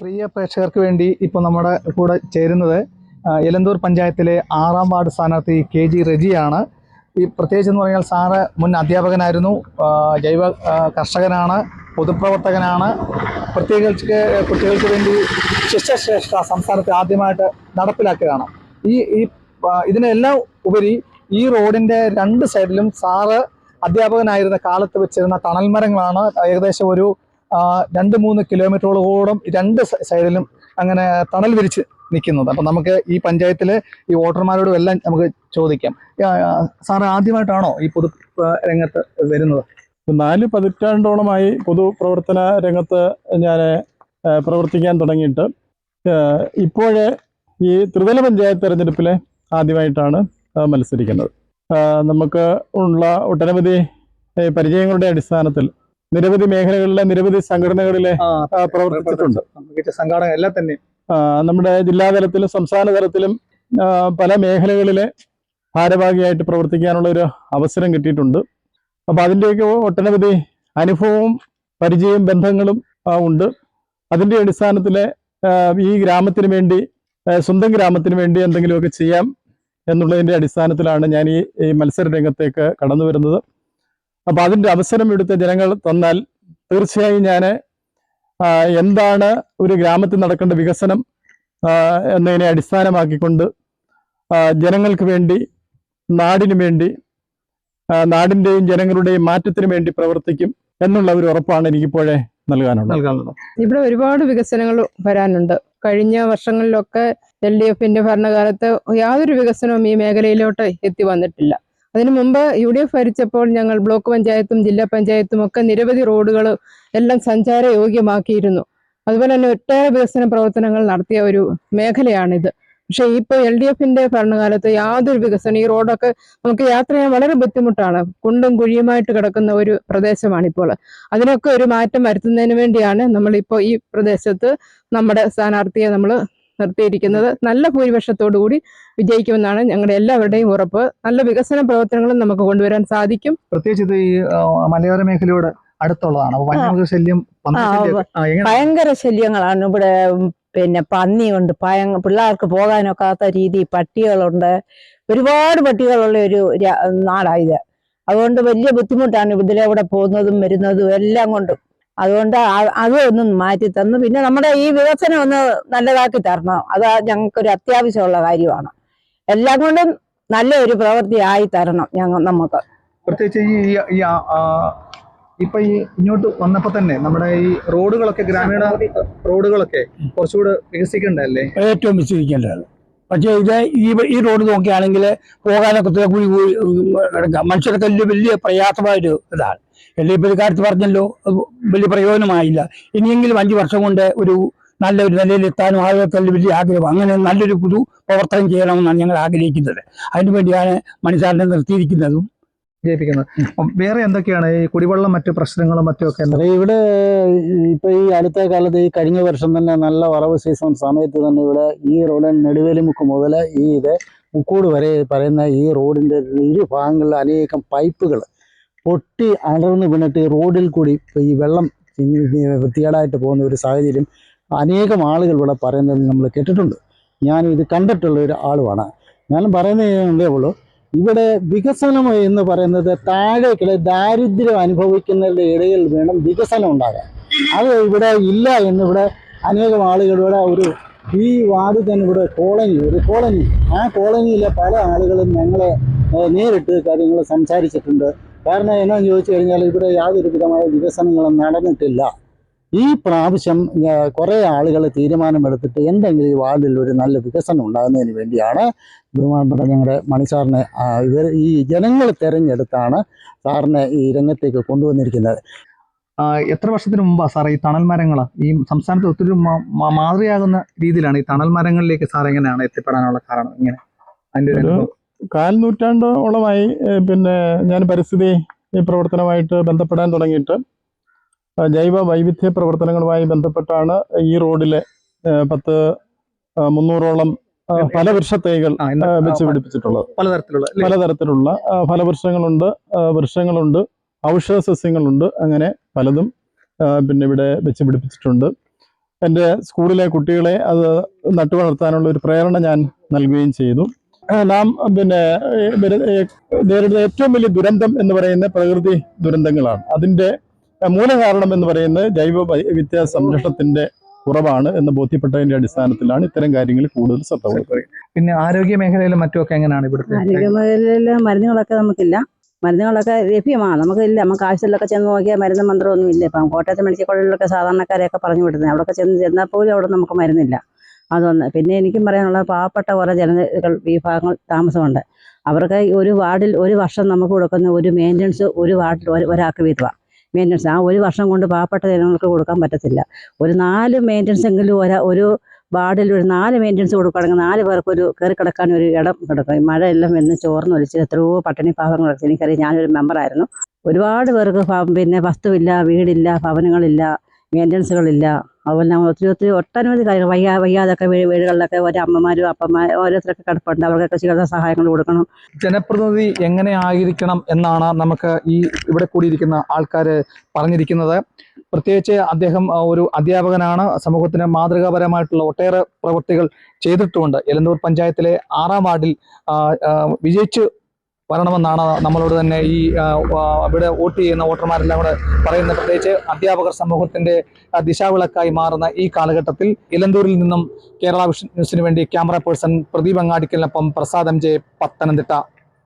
പ്രിയ പ്രേക്ഷകർക്ക് വേണ്ടി ഇപ്പോൾ നമ്മുടെ കൂടെ ചേരുന്നത് എലന്തൂർ പഞ്ചായത്തിലെ ആറാം വാർഡ് സ്ഥാനാർത്ഥി കെ ജി റെജിയാണ്. ഈ പ്രത്യേകിച്ച് എന്ന് പറഞ്ഞാൽ സാറ് മുൻ അധ്യാപകനായിരുന്നു ജൈവ കർഷകനാണ് പൊതുപ്രവർത്തകനാണ്. പ്രത്യേകിച്ച് കുട്ടികൾക്ക് വേണ്ടി ശിഷ്യശ്രേഷ്ഠ സംസ്ഥാനത്ത് ആദ്യമായിട്ട് നടപ്പിലാക്കുകയാണ്. ഈ ഈ ഇതിനെല്ലാം ഉപരി ഈ റോഡിന്റെ രണ്ട് സൈഡിലും സാറ് അധ്യാപകനായിരുന്ന കാലത്ത് വെച്ചിരുന്ന തണൽ മരങ്ങളാണ് ഏകദേശം ഒരു രണ്ട് മൂന്ന് കിലോമീറ്ററോളം രണ്ട് സൈഡിലും അങ്ങനെ തണൽ വിരിച്ച് നിൽക്കുന്നത് അപ്പം നമുക്ക് ഈ പഞ്ചായത്തിലെ ഈ വോട്ടർമാരോടും എല്ലാം നമുക്ക് ചോദിക്കാം. സാർ ആദ്യമായിട്ടാണോ ഈ പൊതു രംഗത്ത് വരുന്നത്? നാല് പതിറ്റാണ്ടോളമായി പൊതുപ്രവർത്തന രംഗത്ത് ഞാൻ പ്രവർത്തിക്കാൻ തുടങ്ങിയിട്ട് ഇപ്പോഴേ ഈ ത്രിതല പഞ്ചായത്ത് തെരഞ്ഞെടുപ്പിൽ ആദ്യമായിട്ടാണ് മത്സരിക്കുന്നത്. നമുക്ക് ഉള്ള ഒട്ടനവധി പരിചയങ്ങളുടെ അടിസ്ഥാനത്തിൽ നിരവധി മേഖലകളിലെ നിരവധി സംഘടനകളിലെ പ്രവർത്തിച്ചിട്ടുണ്ട്. സംഘാടക എല്ലാം തന്നെ. നമ്മുടെ ജില്ലാതലത്തിലും സംസ്ഥാന തലത്തിലും പല മേഖലകളിലെ ഭാരഭാഗിയായിട്ട് പ്രവർത്തിക്കാനുള്ള ഒരു അവസരം കിട്ടിയിട്ടുണ്ട്. അപ്പോൾ അതിന്റെയൊക്കെ ഒട്ടനവധി അനുഭവവും പരിചയവും ബന്ധങ്ങളും ഉണ്ട്. അതിന്റെ അടിസ്ഥാനത്തിൽ ഈ ഗ്രാമത്തിന് വേണ്ടി സ്വന്തം ഗ്രാമത്തിന് വേണ്ടി എന്തെങ്കിലുമൊക്കെ ചെയ്യാം എന്നുള്ളതിന്റെ അടിസ്ഥാനത്തിലാണ് ഞാൻ ഈ ഈ മത്സര രംഗത്തേക്ക് കടന്നു വരുന്നത് അപ്പോൾ അതിന്റെ അവസരം എടുത്ത ജനങ്ങൾ തന്നാൽ തീർച്ചയായും ഞാൻ എന്താണ് ഒരു ഗ്രാമത്തിൽ നടക്കേണ്ട വികസനം എന്നതിനെ അടിസ്ഥാനമാക്കിക്കൊണ്ട് ജനങ്ങൾക്ക് വേണ്ടി നാടിനു വേണ്ടി നാടിന്റെയും ജനങ്ങളുടെയും മാറ്റത്തിന് വേണ്ടി പ്രവർത്തിക്കും എന്നുള്ള ഒരു ഉറപ്പാണ് എനിക്കിപ്പോഴേ നൽകാനുള്ളത്. ഇവിടെ ഒരുപാട് വികസനങ്ങൾ വരാനുണ്ട്. കഴിഞ്ഞ വർഷങ്ങളിലൊക്കെ എൽ ഡി എഫിന്റെ ഭരണകാലത്ത് യാതൊരു വികസനവും ഈ മേഖലയിലോട്ട് എത്തി വന്നിട്ടില്ല. അതിനു മുമ്പ് യു ഡി എഫ് ഭരിച്ചപ്പോൾ ഞങ്ങൾ ബ്ലോക്ക് പഞ്ചായത്തും ജില്ലാ പഞ്ചായത്തും ഒക്കെ നിരവധി റോഡുകൾ എല്ലാം സഞ്ചാരയോഗ്യമാക്കിയിരുന്നു. അതുപോലെ തന്നെ ഒട്ടേറെ വികസന പ്രവർത്തനങ്ങൾ നടത്തിയ ഒരു മേഖലയാണിത്. പക്ഷെ ഇപ്പോൾ എൽ ഡി എഫിന്റെ ഭരണകാലത്ത് യാതൊരു വികസനം ഈ റോഡൊക്കെ നമുക്ക് യാത്ര ചെയ്യാൻ വളരെ ബുദ്ധിമുട്ടാണ്. കുണ്ടും കുഴിയുമായിട്ട് കിടക്കുന്ന ഒരു പ്രദേശമാണ് ഇപ്പോൾ അതിനൊക്കെ ഒരു മാറ്റം വരുത്തുന്നതിന് വേണ്ടിയാണ് നമ്മൾ ഇപ്പോൾ ഈ പ്രദേശത്ത് നമ്മുടെ സ്ഥാനാർത്ഥിയെ നമ്മൾ നിർത്തിയിരിക്കുന്നത്. നല്ല ഭൂരിപക്ഷത്തോടു കൂടി വിജയിക്കുമെന്നാണ് ഞങ്ങളുടെ എല്ലാവരുടെയും ഉറപ്പ്. നല്ല വികസന പ്രവർത്തനങ്ങളും നമുക്ക് കൊണ്ടുവരാൻ സാധിക്കും. പ്രത്യേകിച്ച് ഇത് ഈ മലയോര മേഖലയോട് അടുത്തുള്ളതാണ്. ശല്യം ഭയങ്കര ശല്യങ്ങളാണ്. ഇവിടെ പിന്നെ പന്നിയുണ്ട് പയ പിള്ളേർക്ക് പോകാനൊക്കാത്ത രീതി പട്ടികളുണ്ട്. ഒരുപാട് പട്ടികളുള്ള ഒരു നാടായത് അതുകൊണ്ട് വലിയ ബുദ്ധിമുട്ടാണ് ഇതിലൂടെ പോകുന്നതും വരുന്നതും എല്ലാം കൊണ്ടും. അതുകൊണ്ട് അത് ഒന്ന് മാറ്റി തന്നു. പിന്നെ നമ്മുടെ ഈ വികസനം ഒന്ന് നല്ലതാക്കി തരണം. അത് ഞങ്ങൾക്കൊരു അത്യാവശ്യമുള്ള കാര്യമാണ്. എല്ലാം കൊണ്ടും നല്ല ഒരു പ്രവൃത്തി ആയി തരണം ഞങ്ങൾ നമുക്ക്. പ്രത്യേകിച്ച് ഈ ഇപ്പൊ ഈ ഇങ്ങോട്ട് വന്നപ്പോ തന്നെ നമ്മുടെ ഈ റോഡുകളൊക്കെ ഗ്രാമീണ റോഡുകളൊക്കെ കുറച്ചുകൂടെ വികസിക്കണ്ടല്ലേ ഏറ്റവും വിശ്വസിക്കേണ്ടതാണ് പക്ഷേ ഇത് ഈ ഈ റോഡ് നോക്കുകയാണെങ്കിൽ പോകാനൊക്കെ കൂടി കൂടി കിടക്കാം. മനുഷ്യർക്ക് വലിയ വലിയ പ്രയാസമായൊരു ഇതാണ്. എല്ലാ ഇപ്പോൾ ഒരു കാര്യത്തിൽ പറഞ്ഞല്ലോ വലിയ പ്രയോജനമായില്ല. ഇനിയെങ്കിലും അഞ്ച് വർഷം കൊണ്ട് ഒരു നല്ലൊരു നിലയിലെത്താനും ആളുകൾക്ക് വലിയ ആഗ്രഹം അങ്ങനെ നല്ലൊരു പുതു പ്രവർത്തനം ചെയ്യണമെന്നാണ് ഞങ്ങൾ ആഗ്രഹിക്കുന്നത്. അതിനുവേണ്ടിയാണ് മണിസാറിനെ നിർത്തിയിരിക്കുന്നതും. ജയിപ്പിക്കുന്നത്. വേറെ എന്തൊക്കെയാണ് ഈ കുടിവെള്ളം മറ്റു പ്രശ്നങ്ങളും മറ്റും ഒക്കെ എന്താ അതെ ഇവിടെ ഇപ്പൊ ഈ അടുത്ത കാലത്ത് ഈ കഴിഞ്ഞ വർഷം തന്നെ നല്ല വറവ് സീസൺ സമയത്ത് തന്നെ ഇവിടെ ഈ റോഡ് നെടുവേലിമുക്ക് മുതൽ ഈ ഇത് മുക്കോട് വരെ പറയുന്ന ഈ റോഡിന്റെ ഇരു ഭാഗങ്ങളിൽ അനേകം പൈപ്പുകൾ പൊട്ടി അടർന്ന് വീണിട്ട് റോഡിൽ കൂടി ഈ വെള്ളം വൃത്തികേടായിട്ട് പോകുന്ന ഒരു സാഹചര്യം അനേകം ആളുകൾ ഇവിടെ പറയുന്നത് നമ്മൾ കേട്ടിട്ടുണ്ട്. ഞാൻ ഇത് കണ്ടിട്ടുള്ള ഒരു ആളുമാണ്. ഞാൻ പറയുന്നതേ ഉള്ളൂ ഇവിടെ വികസനം എന്ന് പറയുന്നത് താഴേക്കിടെ ദാരിദ്ര്യം അനുഭവിക്കുന്നവരുടെ ഇടയിൽ വേണം വികസനം ഉണ്ടാകാൻ. അത് ഇവിടെ ഇല്ല എന്നിവിടെ അനേകം ആളുകൾ ഒരു ഈ വാർഡിൽ തന്നെ ഇവിടെ കോളനി ഒരു കോളനി. ആ കോളനിയിലെ പല ആളുകളും ഞങ്ങളെ നേരിട്ട് കാര്യങ്ങൾ സംസാരിച്ചിട്ടുണ്ട്. കാരണം എന്നാന്ന് ചോദിച്ചു കഴിഞ്ഞാൽ ഇവിടെ യാതൊരു വിധമായ വികസനങ്ങളും നടന്നിട്ടില്ല. ഈ പ്രാവശ്യം കുറേ ആളുകൾ തീരുമാനമെടുത്തിട്ട് എന്തെങ്കിലും ഈ വാർഡിൽ ഒരു നല്ല വികസനം ഉണ്ടാകുന്നതിന് വേണ്ടിയാണ് ബഹുമാനപ്പെട്ട ഞങ്ങളുടെ മണിസാറിനെ ഇവർ ഈ ജനങ്ങൾ തിരഞ്ഞെടുത്താണ് സാറിനെ ഈ രംഗത്തേക്ക് കൊണ്ടുവന്നിരിക്കുന്നത്. എത്ര വർഷത്തിന് മുമ്പാണ് സാറേ ഈ തണൽ മരങ്ങൾ ഈ സംസ്ഥാനത്ത് ഒത്തിരി മാതൃകയാകുന്ന രീതിയിലാണ് ഈ തണൽ മരങ്ങളിലേക്ക് സാർ എങ്ങനെയാണ് എത്തിപ്പെടാനുള്ള കാരണം ഇങ്ങനെ? അതിന്റെ കാൽ നൂറ്റാണ്ടോളമായി പിന്നെ ഞാൻ പരിസ്ഥിതി പ്രവർത്തനമായിട്ട് ബന്ധപ്പെടാൻ തുടങ്ങിയിട്ട് ജൈവ വൈവിധ്യ പ്രവർത്തനങ്ങളുമായി ബന്ധപ്പെട്ടാണ് ഈ റോഡിലെ പത്ത് മുന്നൂറോളം ഫലവൃക്ഷ തൈകൾ വെച്ച് പിടിപ്പിച്ചിട്ടുള്ളത്. പലതരത്തിലുള്ള പലതരത്തിലുള്ള ഫലവൃക്ഷങ്ങളുണ്ട് വൃക്ഷങ്ങളുണ്ട് ഔഷധ സസ്യങ്ങളുണ്ട് അങ്ങനെ പലതും പിന്നെ ഇവിടെ വെച്ച് പിടിപ്പിച്ചിട്ടുണ്ട്. എന്റെ സ്കൂളിലെ കുട്ടികളെ അത് നട്ടു വളർത്താനുള്ള ഒരു പ്രേരണ ഞാൻ നൽകുകയും ചെയ്തു. നാം പിന്നെ നേരിടുന്ന ഏറ്റവും വലിയ ദുരന്തം എന്ന് പറയുന്ന പ്രകൃതി ദുരന്തങ്ങളാണ്. അതിന്റെ ആ, മൂലകാരണം എന്ന് പറയുന്നത് ജൈവ വിദ്യ സംരക്ഷണത്തിന്റെ കുറവാണ് എന്ന് ബോധ്യപ്പെട്ടതിന്റെ അടിസ്ഥാനത്തിലാണ് ഇത്തരം കാര്യങ്ങൾ കൂടുതൽ ശ്രദ്ധ കൊടുക്കുന്നത്. പിന്നെ ആരോഗ്യ മേഖലയിലും മറ്റുമൊക്കെ എങ്ങനെയാണ് ഇവിടുത്തെ ആരോഗ്യമേഖലയിൽ മരുന്നുകളൊക്കെ നമുക്കില്ല. മരുന്നുകളൊക്കെ ലഭ്യമാണ്. നമുക്കില്ല. നമുക്ക് ആവശ്യത്തിലൊക്കെ ചെന്ന് നോക്കിയാൽ മരുന്ന് മന്ത്രമൊന്നും ഇല്ല ഇപ്പം കോട്ടയത്തെ മെഡിക്കൽ കോളേജിലൊക്കെ സാധാരണക്കാരെയൊക്കെ പറഞ്ഞു വിടുന്നത്. അവിടെയൊക്കെ ചെന്ന് ചെന്നാൽ പോലും അവിടെ നമുക്ക് മരുന്നില്ല. അതൊന്ന് പിന്നെ എനിക്കും പറയാനുള്ള പാവപ്പെട്ട കുറേ ജനതകൾ വിഭാഗങ്ങൾ താമസമുണ്ട്. അവർക്ക് ഒരു വാർഡിൽ ഒരു വർഷം നമുക്ക് കൊടുക്കുന്ന ഒരു മെയിന്റനൻസ് ഒരു വാർഡിൽ ഒരാൾക്ക് വീതമാണ് മെയിന്റനൻസ് ആ ഒരു വർഷം കൊണ്ട് പാവപ്പെട്ട ജനങ്ങൾക്ക് കൊടുക്കാൻ പറ്റത്തില്ല. ഒരു നാല് മെയിന്റനൻസ് എങ്കിലും ഒരാ ഒരു വാർഡിൽ ഒരു നാല് മെയിന്റനൻസ് കൊടുക്കുകയാണെങ്കിൽ നാല് പേർക്ക് ഒരു കയറി കിടക്കാൻ ഒരു ഇടം കിടക്കും. മഴ മഴയെല്ലാം വന്ന് ചോർന്നൊലിച്ച് എത്രയോ പട്ടിണി പാവങ്ങൾ എനിക്കറിയാം ഞാനൊരു മെമ്പറായിരുന്നു ഒരുപാട് പേർക്ക് പിന്നെ വസ്തുവില്ല വീടില്ല ഭവനങ്ങളില്ല മെയിന്റനൻസുകളില്ല അതുപോലെ നമ്മൾ ഒത്തിരി ഒത്തിരി ഒട്ടനവധി കാര്യങ്ങൾ വയ്യാ വയ്യാതൊക്കെ വീടുകളിലൊക്കെ ഓരോ അമ്മമാരും അപ്പന്മാരും ഓരോരുത്തരൊക്കെ കിടപ്പുണ്ട്. അവർക്കൊക്കെ ചികിത്സാ സഹായങ്ങൾ കൊടുക്കണം. ജനപ്രതിനിധി എങ്ങനെ ആയിരിക്കണം എന്നാണ് നമുക്ക് ഈ ഇവിടെ കൂടിയിരിക്കുന്ന ആൾക്കാർ പറഞ്ഞിരിക്കുന്നത്. പ്രത്യേകിച്ച് അദ്ദേഹം ഒരു അധ്യാപകനാണ്. സമൂഹത്തിന് മാതൃകാപരമായിട്ടുള്ള ഒട്ടേറെ പ്രവൃത്തികൾ ചെയ്തിട്ടുമുണ്ട് എലന്തൂർ പഞ്ചായത്തിലെ ആറാം വാർഡിൽ വിജയിച്ച് വരണമെന്നാണ് നമ്മളോട് തന്നെ ഈ ഇവിടെ വോട്ട് ചെയ്യുന്ന വോട്ടർമാരെല്ലാം കൂടെ പറയുന്നത് പ്രത്യേകിച്ച് അധ്യാപകർ സമൂഹത്തിന്റെ ദിശാവിളക്കായി മാറുന്ന ഈ കാലഘട്ടത്തിൽ ഇലന്തൂരിൽ നിന്നും കേരള വിഷൻ ന്യൂസിന് വേണ്ടി ക്യാമറ പേഴ്സൺ പ്രദീപ് അങ്ങാടിക്കലിനൊപ്പം പ്രസാദം ജെ പത്തനംതിട്ട.